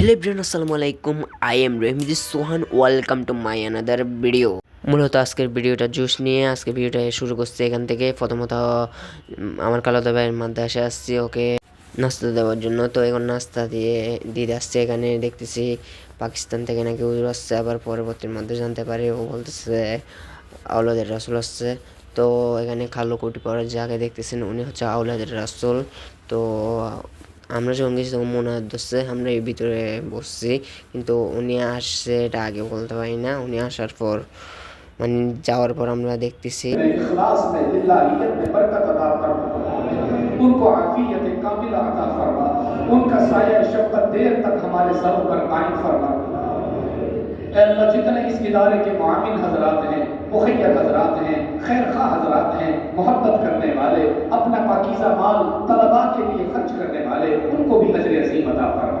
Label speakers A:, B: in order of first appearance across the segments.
A: Hello brain আসসালামু আলাইকুম I am রহিমজি Sohan welcome to my another video মূলত আজকের ভিডিওটা জুস নিয়ে আজকে ভিডিওটা শুরু করছি এখান থেকে। প্রথমত আমার কালাদা ভাইয়ের মাদ্রাসে আসছি, ওকে নাস্তা দেওয়ার জন্য। তো এখন নাস্তা দিয়ে দিতে আসছে এখানে, দেখতেছি পাকিস্তান থেকে নাকি উজুর আসছে, আবার পরবর্তীর মধ্যে জানতে পারি ও বলতেছে, আওলাদের রাসুল আসছে। তো এখানে খালো কোটি পরে যাকে দেখতেছেন, উনি হচ্ছে আওলাদের রাসুল। তো আমরা যখন গেছি তখন মনে হচ্ছে আমরা এই ভিতরে বসছি কিন্তু উনি আসছে এটা আগে বলতে পারি না উনি আসার পর মানে যাওয়ার পর আমরা দেখতেছি
B: इखलास में लिल्लाहियत में बरकत अता फरमा उनको आफियत कामिला अता फरमा उनका साया शफकत देर तक हमारे सरों पर कायम फरमा ऐ अल्लाह जितने इस इदारे के मुआमिन हजरात हैं مخیر حضرات ہیں خیر خواہ حضرات ہیں، محبت کرنے والے، اپنا پاکیزہ مال طلباء کے لیے خرچ کرنے والے، ان کو بھی حضر عظیم عطا فرما۔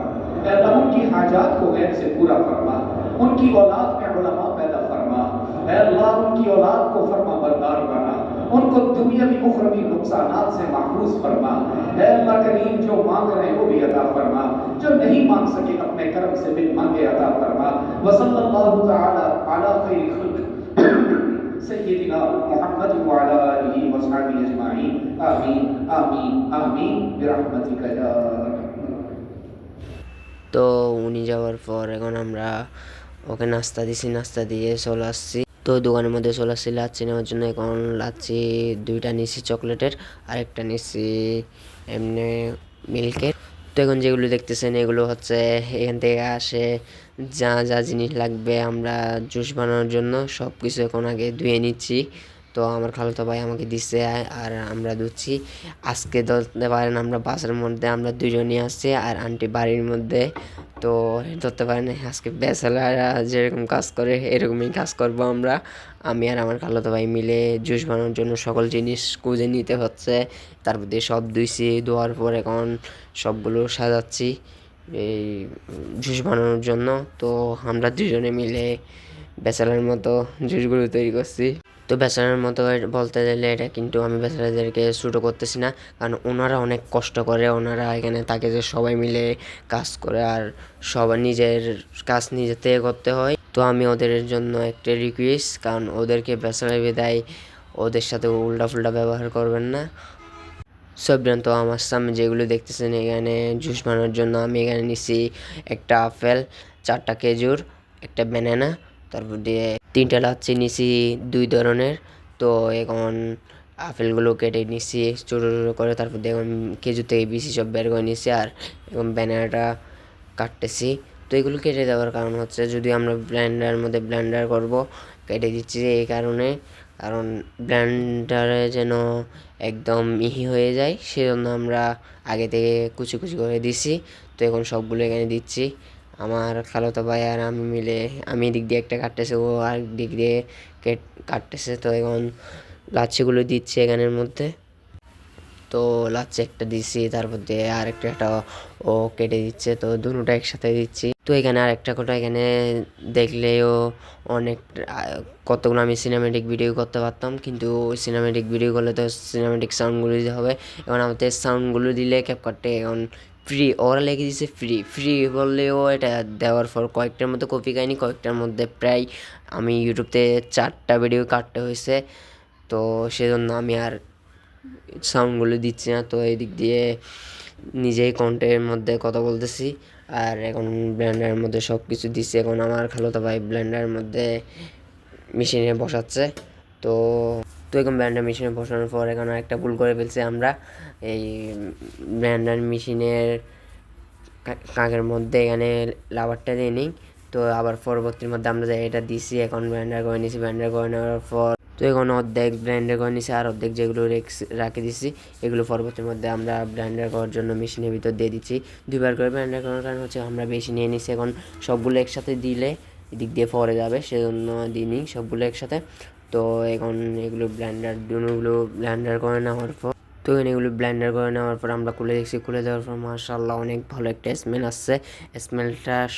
B: اللہ، ان کی حاجات کو غیر سے پورا فرما۔ ان کی اولاد میں علماء پیدا فرما۔ اے اللہ، ان کی اولاد کو فرما بردار بنا۔ ان کو دنیاوی مخربی نقصانات سے محفوظ فرما۔ اے اللہ کریم، جو مانگ رہے وہ بھی عطا فرما۔ جو نہیں مانگ سکے، اپنے کرم سے بھی مانگے عطا فرما۔ وصل اللہ تعالی علی خیر خلق سيدنا محمد وعلى آله وصحبه أجمعين. آمين. آمين. آمين. برحمتك يا
A: তো উনি যাওয়ার পর এখন আমরা ওকে নাস্তা দিছি, নাস্তা দিয়ে চলে আসছি। তো দোকানের মধ্যে চলে আসছি, লাচ্ছি নেওয়ার জন্য। এখন লাচ্ছি দুইটা নিছি চকলেটের আর একটা নিছি এমনি মিল্কের। তো এখন যেগুলো দেখতেছেন, এগুলো হচ্ছে এখান থেকে আসে, যা যা জিনিস লাগবে আমরা জুস বানানোর জন্য সব কিছু এখন আগে ধুয়ে নিচ্ছি। তো আমার খালতো ভাই আমাকে দিচ্ছে আর আমরা ধুচ্ছি। আজকে ধরতে পারেন আমরা বাসের মধ্যে আমরা দুজনই আসছি আর আন্টি বাড়ির মধ্যে তো ধরতে পারেন, আজকে ব্যাচেলাররা যেরকম কাজ করে, এরকমই কাজ করব আমরা। আমি আর আমার খালাতো ভাই মিলে জুস বানানোর জন্য সকল জিনিস খুঁজে নিতে হচ্ছে। তারপর দিয়ে সব ধুইছি, ধোয়ার পর এখন সবগুলো সাজাচ্ছি এই জুস বানানোর জন্য। তো আমরা দুজনে মিলে ব্যাচেলার মতো জুসগুলো তৈরি করছি। তো বেচারার মতো বলতে গেলে এটা কিন্তু আমি বেচারাদেরকে শ্যুটও করতেছি না। কারণ ওনারা অনেক কষ্ট করে, ওনারা এখানে থাকে যে সবাই মিলে কাজ করে আর সবার নিজের কাজ নিজের থেকে করতে হয়। তো আমি ওদের জন্য একটা রিকোয়েস্ট কারণ ওদেরকে ব্যাচেলার বিদায় ওদের সাথে উল্টা ফুল্টা ব্যবহার করবেন না। সব তো আমার সামনে যেগুলো দেখতেছেন এখানে জুস বানানোর জন্য আমি এখানে নিছি একটা আপেল, চারটা খেজুর, একটা ব্যানানা তারপর দিয়ে তিনটা লাচ্ছি নিছি দুই ধরনের। তো এখন আপেলগুলো কেটে নিছি, ছোটো ছোটো করে। তারপর দিয়ে এখন খেজুর থেকে বিসি সব বের করে নিছি আর এখন ব্যানানাটা কাটতেছি। তো এগুলো কেটে দেওয়ার কারণ হচ্ছে, যদি আমরা ব্লেন্ডার মধ্যে ব্ল্যান্ডার করব, কেটে দিচ্ছি এই কারণে। কারণ ব্ল্যান্ডারে যেন একদম মিহি হয়ে যায়, সেজন্য আমরা আগে থেকে কুচি কুচি করে দিছি। তো এখন সবগুলো এখানে দিচ্ছি। আমার খালাতো ভাই আর আমি মিলে, আমি এদিক দিয়ে একটা কাটতেছে, ও আর দিক দিয়ে কেট কাটতেছে। তো এখন লাচ্ছিগুলো দিচ্ছে এখানের মধ্যে। তো লাচ্ছি একটা দিচ্ছি তারপর দিয়ে আরেকটা একটা ও কেটে দিচ্ছে, তো দুটোটা একসাথে দিচ্ছি। তো এখানে আরেকটা কথা এখানে দেখলেও অনেক, কতগুলো আমি সিনেমেটিক ভিডিও করতে পারতাম, কিন্তু সিনেমেটিক ভিডিও করলে তো সিনেমেটিক সাউন্ডগুলো দিতে হবে। এখন আমাদের সাউন্ডগুলো দিলে ক্যাপকাটে এখন ফ্রি ওরা লেগে দিছে ফ্রি ফ্রি বললেও এটা দেওয়ার পর কয়েকটার মধ্যে কপি খাইনি, কয়েকটার মধ্যে প্রায় আমি ইউটিউবতে চারটা ভিডিও কাটতে হয়েছে, তো সেজন্য আমি আর সাউন্ডগুলো দিচ্ছি না, তো এই দিক দিয়ে নিজেই কন্টের মধ্যে কথা বলতেছি। আর এখন ব্লেন্ডারের মধ্যে সব কিছু দিচ্ছি, এখন আমার খালাতো ভাই ব্লেন্ডারের মধ্যে মেশিনে বসাচ্ছে। তো তো এখন ব্লেন্ডার মেশিনে বসানোর পর এখন একটা ভুল করে ফেলছি আমরা। এই ব্লেন্ডার মেশিনের কাকের মধ্যে এখানে লাভারটা দিয়ে নিই। তো আবার পরবর্তীর মধ্যে আমরা এটা দিছি, এখন ব্লেন্ডার করে নিছি। ব্লেন্ডার করে নেওয়ার পর তো এখন অর্ধেক ব্লেন্ডার করে নিছি, আর অর্ধেক যেগুলো রেখে- দিছি, এগুলো পরবর্তীর মধ্যে আমরা ব্লেন্ডার করার জন্য মেশিনের ভিতর দিয়ে দিচ্ছি। দুইবার করে ব্লেন্ডার করার কারণ হচ্ছে আমরা বেশি নিয়ে নিছি এখন সবগুলো একসাথে দিলে এদিক দিয়ে পরে যাবে, সেজন্য দিইনি সবগুলো একসাথে। তো এখন এগুলো ব্লেন্ডার, দুগুলো ব্লেন্ডার করে নেওয়ার পর, তো এখানে এগুলো ব্ল্যান্ডার করে নেওয়ার পর আমরা খুলে দেখছি, খুলে দেওয়ার পর মার্শাল্লাহ অনেক ভালো একটা স্মেল আসছে। স্মেলটা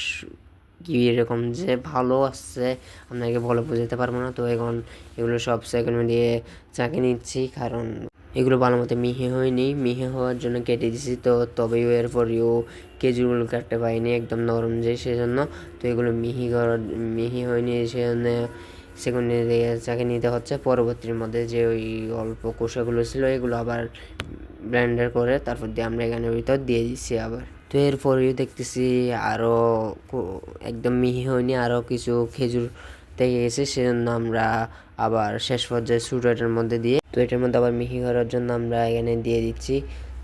A: কি এরকম যে ভালো আসছে, আপনাকে ভালো বোঝাতে পারব না। তো এখন এগুলো সব সেকেন্ড দিয়ে চাকে নিচ্ছি, কারণ এগুলো ভালো মতো মিহি হয়নি। মিহি হওয়ার জন্য কেটে দিছি। তো তবেও এরপরেও কেজিগুলো কাটতে পারিনি একদম নরম যে সেজন্য। তো এগুলো মিহি করার, মিহি হয়নি সেজন্য সেগুলো চাকে নিতে হচ্ছে। পরবর্তীর মধ্যে যে ওই অল্প কোষাগুলো ছিল, এগুলো আবার ব্লেন্ডার করে তারপর দিয়ে আমরা এখানের ভিতর দিয়ে দিচ্ছি আবার। তো এরপরেও দেখতেছি আরও একদম মিহি হয়নি আরও কিছু খেজুর থেকে গেছে, সেজন্য আমরা আবার শেষ পর্যায়ে সুটারের মধ্যে দিয়ে, তো এটার মধ্যে আবার মিহি করার জন্য আমরা এখানে দিয়ে দিচ্ছি।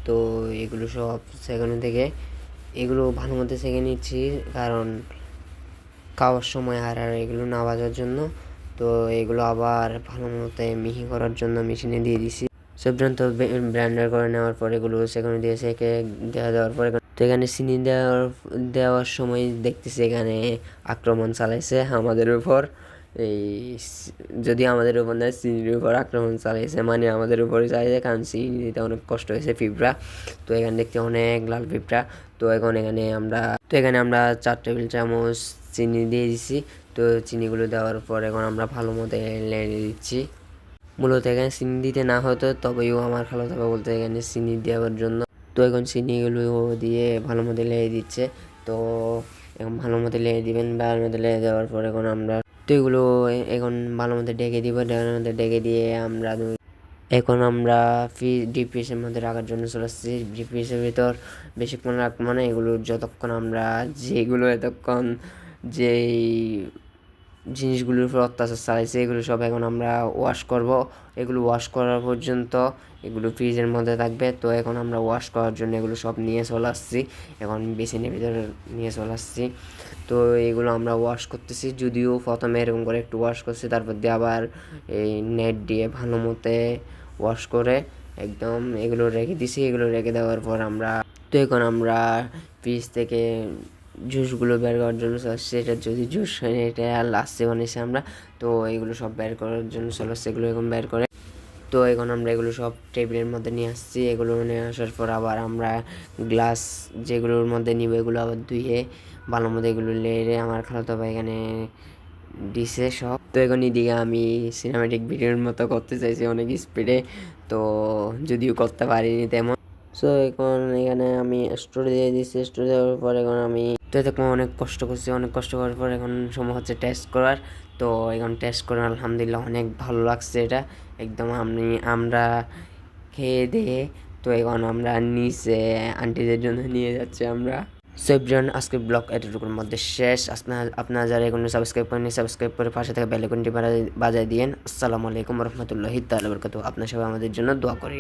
A: তো এগুলো সব সেখানে থেকে, এগুলো ভালো মতো সেকে নিচ্ছি, কারণ খাওয়ার সময় আর আর এগুলো না বাজার জন্য। তো এগুলো আবার ভালো মতো মিহি করার জন্য মেশিনে দিয়ে দিছি। সবজন তো ব্র্যান্ডার করে নেওয়ার পর এগুলো সেখানে দিয়ে সেকে দেওয়া দেওয়ার পরে তো এখানে চিনি দেওয়ার দেওয়ার সময় দেখতেছি এখানে আক্রমণ চালাইছে আমাদের উপর। এই যদি আমাদের উপর না চিনির উপর আক্রমণ চালিয়েছে মানে আমাদের উপরে চালিয়েছে কারণ চিনি দিতে অনেক কষ্ট হয়েছে পিঁপড়া তো এখানে দেখতে অনেক লাল পিঁপড়া তো এখন এখানে আমরা তো এখানে আমরা চার টেবিল চামচ চিনি দিয়ে দিছি। তো চিনিগুলো দেওয়ার পর এখন আমরা ভালো মতো লেড়ে দিচ্ছি। মূলত এখানে চিনি দিতে না হতো তবেও আমার খালাতো বলতে এখানে চিনি দেওয়ার জন্য। তো এখন চিনিগুলো দিয়ে ভালো মতো লেগে দিচ্ছে। তো এখন ভালো মতো লেগে দিবেন, ভালো মতো লেগে দেওয়ার পর এখন আমরা তো এগুলো এখন ভালো মতো ডেকে দিব, ভালো মতো ডেকে দিয়ে আমরা এখন আমরা ফি ডিপ ফ্রিজের মধ্যে রাখার জন্য চলে আসছি। ডিপ ফ্রিজের ভিতর বেশিক্ষণ রাখব মানে এগুলো যতক্ষণ আমরা যেগুলো এতক্ষণ যেই জিনিসগুলোর উপর অত্যাচার চালাইছে, এগুলো সব এখন আমরা ওয়াশ করব। এগুলো ওয়াশ করার পর্যন্ত এগুলো ফ্রিজের মধ্যে থাকবে। তো এখন আমরা ওয়াশ করার জন্য এগুলো সব নিয়ে চলে আসছি। এখন বেসিনের ভিতরে নিয়ে চলে আসছি। তো এগুলো আমরা ওয়াশ করতেছি, যদিও প্রথমে এরকম করে একটু ওয়াশ করছি, তারপর দিয়ে আবার এই নেট দিয়ে ভালো মতে ওয়াশ করে একদম এগুলো রেখে দিছি। এগুলো রেখে দেওয়ার পর আমরা, তো এখন আমরা ফ্রিজ থেকে জুসগুলো বের করার জন্য চলে এটা যদি জুস হয়, এটা লাস্টে বানিয়েছি আমরা। তো এগুলো সব বের করার জন্য চলে আসছে এগুলো এখন বের করে। তো এখন আমরা এগুলো সব টেবিলের মধ্যে নিয়ে আসছি। এগুলো নিয়ে আসার পর আবার আমরা গ্লাস যেগুলোর মধ্যে নিব, এগুলো আবার ধুয়ে ভালো মতো এগুলো লেড়ে আমার খালাতো ভাই এখানে দিছে সব। তো এখন এদিকে আমি সিনেমাটিক ভিডিওর মতো করতে চাইছি অনেক স্পিডে তো যদিও করতে পারিনি তেমন। সো এখন এখানে আমি স্টোরি দিয়ে দিচ্ছি স্টোরি দেওয়ার পর এখন আমি তো এতক্ষণ অনেক কষ্ট করছি। অনেক কষ্ট করার পর এখন সময় হচ্ছে টেস্ট করার। তো এখন টেস্ট করে আলহামদুলিল্লাহ অনেক ভালো লাগছে এটা। একদম আমি, আমরা খেয়ে দিয়ে তো এখন আমরা নিচে আন্টিদের জন্য নিয়ে যাচ্ছি আমরা। সেভজন আজকের ব্লগ এতটুকুর মধ্যে শেষ। আপনার, আপনারা যারা এখনও সাবস্ক্রাইব করেনি সাবস্ক্রাইব করে পাশে থাকা বেলাইকনটি বাজায় দিয়েন। আসসালামু আলাইকুম রহমতুল্লাহি তাআলা বারাকাতুহু। আপনার সবাই আমাদের জন্য দোয়া করি